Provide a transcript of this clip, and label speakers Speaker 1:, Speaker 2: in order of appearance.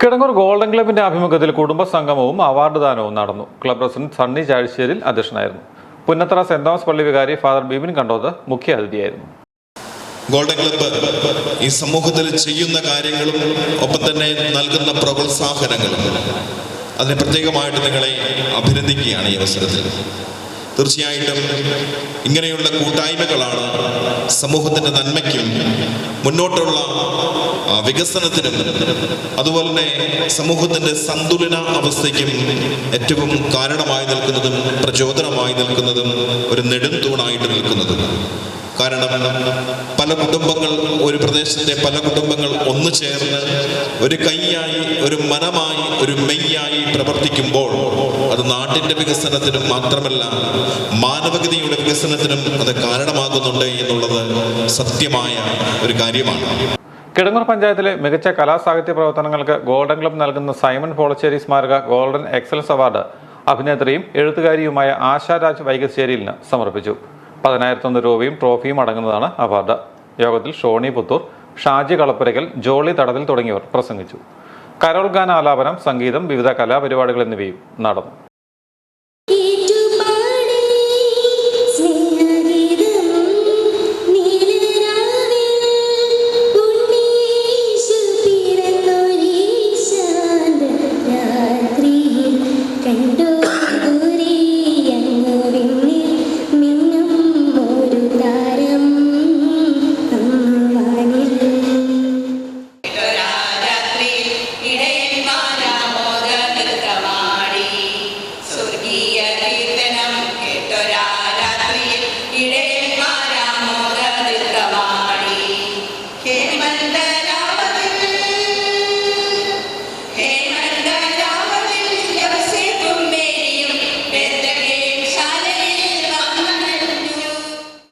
Speaker 1: Kidangoor golden ക്ലബിന്റെ ആഭിമുഖ്യത്തിൽ കുടുംബ സംഗമവും അവാർഡ് ദാനവും നടന്നു. ക്ലബ് പ്രസിഡന്റ് സണ്ണി ചാഴ്ചേരിൽ അധ്യക്ഷനായിരുന്നു. പുന്നത്തറ സെന്റ് തോമസ് പള്ളി വികാരി ഫാദർ ബിബിൻ കണ്ടോത് മുഖ്യ അതിഥിയായിരുന്നു.
Speaker 2: ഗോൾഡൻ ക്ലബ്ബ് ഈ സമൂഹത്തിൽ ചെയ്യുന്ന കാര്യങ്ങളും ഒപ്പം തന്നെ നൽകുന്ന പ്രോത്സാഹനങ്ങളും അതിന് പ്രത്യേകമായിട്ട് നിങ്ങളെ അഭിനന്ദിക്കുകയാണ് ഈ അവസരത്തിൽ. തീർച്ചയായിട്ടും ഇങ്ങനെയുള്ള കൂട്ടായ്മകളാണ് സമൂഹത്തിന്റെ നന്മയ്ക്കും മുന്നോട്ടുള്ള വികസനത്തിനും അതുപോലെ തന്നെ സമൂഹത്തിന്റെ സന്തുലന അവസ്ഥയ്ക്കും ഏറ്റവും കാരണമായി നിൽക്കുന്നതും പ്രചോദനമായി നിൽക്കുന്നതും ഒരു നെടുംതൂണായിട്ട് നിൽക്കുന്നതും. കാരണം പല കുടുംബങ്ങൾ ഒരു പ്രദേശത്തെ പല കുടുംബങ്ങൾ ഒന്നു ചേർന്ന് ഒരു കൈയായി ഒരു മനമായി ഒരു മെയ്യായി പ്രവർത്തിക്കുമ്പോൾ അത് നാട്ടിന്റെ വികസനത്തിനും മാത്രമല്ല മാനവഗതിയുടെ വികസനത്തിനും അത് കാരണമാകുന്നുണ്ട് എന്നുള്ളത് സത്യമായ ഒരു കാര്യമാണ്.
Speaker 1: കിടങ്ങൂർ പഞ്ചായത്തിലെ മികച്ച കലാസാഹിത്യ പ്രവർത്തനങ്ങൾക്ക് ഗോൾഡൻ ക്ലബ് നൽകുന്ന സൈമൺ പോളച്ചേരി സ്മാരക ഗോൾഡൻ എക്സലൻസ് അവാർഡ് അഭിനേത്രിയും എഴുത്തുകാരിയുമായ ആശാരാജ് വൈകശ്ശേരിയിലിന് സമർപ്പിച്ചു. പതിനായിരത്തൊന്ന് രൂപയും ട്രോഫിയും അടങ്ങുന്നതാണ് അവാർഡ്. യോഗത്തിൽ ഷോണി പുത്തൂർ ഷാജി കളപ്പുരയ്ക്കൽ ജോളി തടവിൽ തുടങ്ങിയവർ പ്രസംഗിച്ചു. കരോൾ ഗാന ആലാപനം സംഗീതം വിവിധ കലാപരിപാടികൾ എന്നിവയും നടന്നു. Entiende.